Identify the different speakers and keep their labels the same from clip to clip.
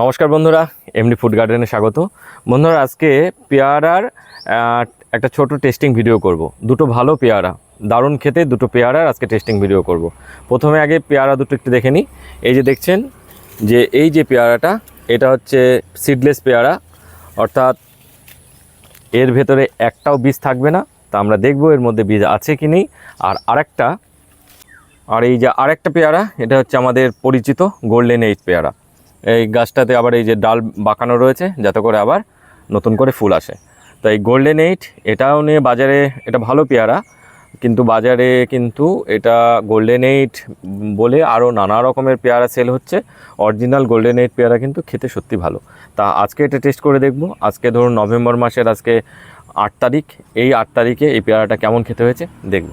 Speaker 1: নমস্কার বন্ধুরা এমনি ফুড গার্ডেনে স্বাগত। বন্ধুরা, আজকে পেয়ারার একটা ছোট টেস্টিং ভিডিও করব। দুটো ভালো পেয়ারা, দারুণ খেতে দুটো পেয়ারার আজকে টেস্টিং ভিডিও করব। প্রথমে আগে পেয়ারা দুটো একটু দেখে নিই। এই যে দেখছেন, যে এই যে পেয়ারাটা, এটা হচ্ছে সিডলেস পেয়ারা, অর্থাৎ এর ভেতরে একটাও বীজ থাকবে না। তা আমরা দেখব এর মধ্যে বীজ আছে কি নেই। আর আরেকটা, আর এই যে আরেকটা পেয়ারা, এটা হচ্ছে আমাদের পরিচিত গোল্ডেন এইট পেয়ারা। এই গাছটাতে আবার এই যে ডাল বাঁকানো রয়েছে, যাতে করে আবার নতুন করে ফুল আসে। তো এই গোল্ডেন এইট এটাও নিয়ে বাজারে এটা ভালো পেয়ারা, কিন্তু বাজারে কিন্তু এটা গোল্ডেন এইট বলে আরও নানা রকমের পেয়ারা সেল হচ্ছে। অরিজিনাল গোল্ডেন এইট পেয়ারা কিন্তু খেতে সত্যি ভালো। তা আজকে এটা টেস্ট করে দেখব। আজকে ধরুন নভেম্বর মাসের আজকে আট তারিখ, এই আট তারিখে এই পেয়ারাটা কেমন খেতে হয়েছে দেখব।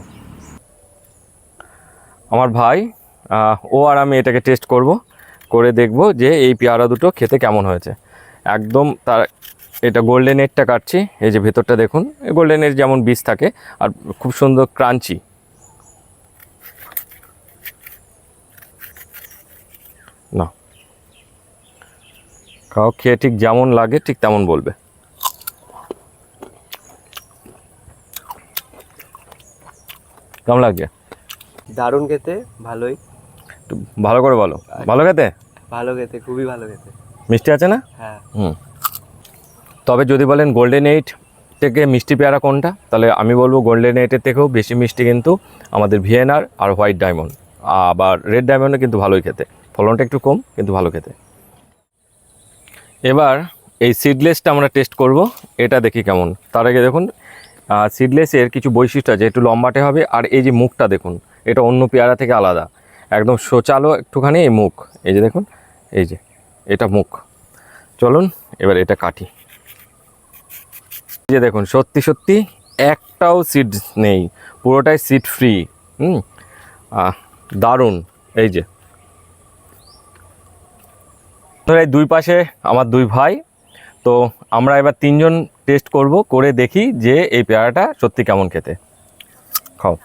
Speaker 1: আমার ভাই ও আর আমি এটাকে টেস্ট করব। করে দেখব যে এই পেয়ারা দুটো খেতে কেমন হয়েছে। একদম তার, এটা গোল্ডেন এডটা কাটছি, এই যে ভেতরটা দেখুন গোল্ডেন এড যেমন বীজ থাকে, আর খুব সুন্দর ক্রাঞ্চি না। খাও, খেয়ে ঠিক যেমন লাগে, ঠিক তেমন বলবে। কেমন লাগছে?
Speaker 2: দারুণ খেতে, ভালোই।
Speaker 1: ভালো করে বলো। ভালো খেতে?
Speaker 2: ভালো খেতে খুবই ভালো খেতে।
Speaker 1: মিষ্টি আছে না?
Speaker 2: হ্যাঁ।
Speaker 1: হুম। তবে যদি বলেন গোল্ডেন এইট থেকে মিষ্টি পেয়ারা কোনটা? তাহলে আমি বলব গোল্ডেন এইটের থেকেও বেশি মিষ্টি কিন্তু আমাদের ভিএনআর আর হোয়াইট ডায়মন্ড আবার রেড ডায়মন্ডও কিন্তু ভালোই খেতে। ফলনটা একটু কম কিন্তু ভালো খেতে। এবার এই সিডলেসটা আমরা টেস্ট করব। এটা দেখি কেমন। তার আগে দেখুন সিডলেসের কিছু বৈশিষ্ট্য আছে। একটু লম্বাটে হবে। আর এই যে মুখটা দেখুন এটা অন্য পেয়ারা থেকে আলাদা। একদম সোচালো একটুখানি এই মুখ। এই যে দেখুন, এই যে, এটা মুখ। চলুন, এবার এটা কাটি। এই যে দেখুন, সত্যি সত্যি একটাও সিট নেই, পুরোটাই সিট ফ্রি হুম? দারুণ, এই যে। এই দুই পাশে আমার দুই ভাই, তো আমরা এবার তিনজন টেস্ট করব, করে দেখি যে এই পেয়ারাটা সত্যি কেমন খেতে। খাও।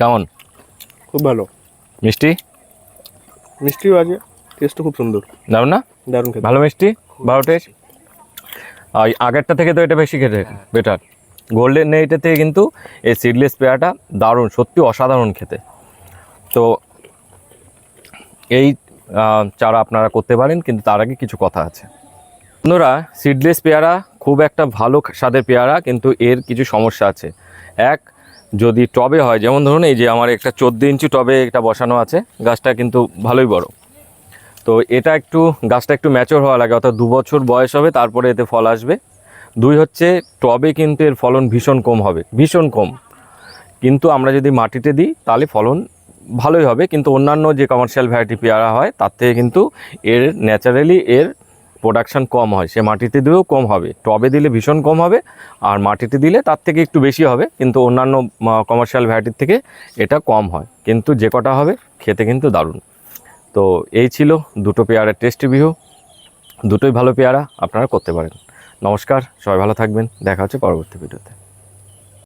Speaker 1: কেমন?
Speaker 2: খুব ভালো।
Speaker 1: মিষ্টি?
Speaker 2: মিষ্টিও আছে টেস্টও খুব সুন্দর।
Speaker 1: দারুণ না?
Speaker 2: দারুণ খেতে।
Speaker 1: ভালো মিষ্টি? ভালো টেস্ট আর আগেরটা থেকে তো এটা বেশি খেতে বেটার গোল্ডেন নেইটের থেকে কিন্তু এই সিডলেস পেয়ারাটা দারুণ সত্যি অসাধারণ খেতে। তো এই চারা আপনারা করতে পারেন কিন্তু তার আগে কিছু কথা আছে। বন্ধুরা সিডলেস পেয়ারা খুব একটা ভালো স্বাদের পেয়ারা কিন্তু এর কিছু সমস্যা আছে। এক যদি টবে হয়, যেমন ধরুন এই যে আমার একটা চোদ্দ ইঞ্চি টবে এটা বসানো আছে, গাছটা কিন্তু ভালোই বড়। তো এটা একটু, গাছটা একটু ম্যাচোর হওয়া লাগে, অর্থাৎ দু বছর বয়স হবে, তারপরে এতে ফল আসবে। দুই হচ্ছে, টবে কিন্তু এর ফলন ভীষণ কম হবে, ভীষণ কম। কিন্তু আমরা যদি মাটিতে দিই, তাহলে ফলন ভালোই হবে, কিন্তু অন্যান্য যে কমার্শিয়াল ভ্যারাইটি পেয়ারা হয়, তার থেকে কিন্তু এর ন্যাচারালি এর প্রোডাকশান কম হয়। সে মাটিতে দিলেও কম হবে। টবে দিলে ভীষণ কম হবে, আর মাটিতে দিলে তার থেকে একটু বেশি হবে, কিন্তু অন্যান্য কমার্শিয়াল ভ্যারাইটির থেকে এটা কম হয়। কিন্তু যে কটা হবে, খেতে কিন্তু দারুণ। তো এই ছিল দুটো পেয়ারার টেস্ট রিভিউ দুটোই ভালো পেয়ারা আপনারা করতে পারেন। নমস্কার, সবাই ভালো থাকবেন। দেখা হচ্ছে পরবর্তী ভিডিওতে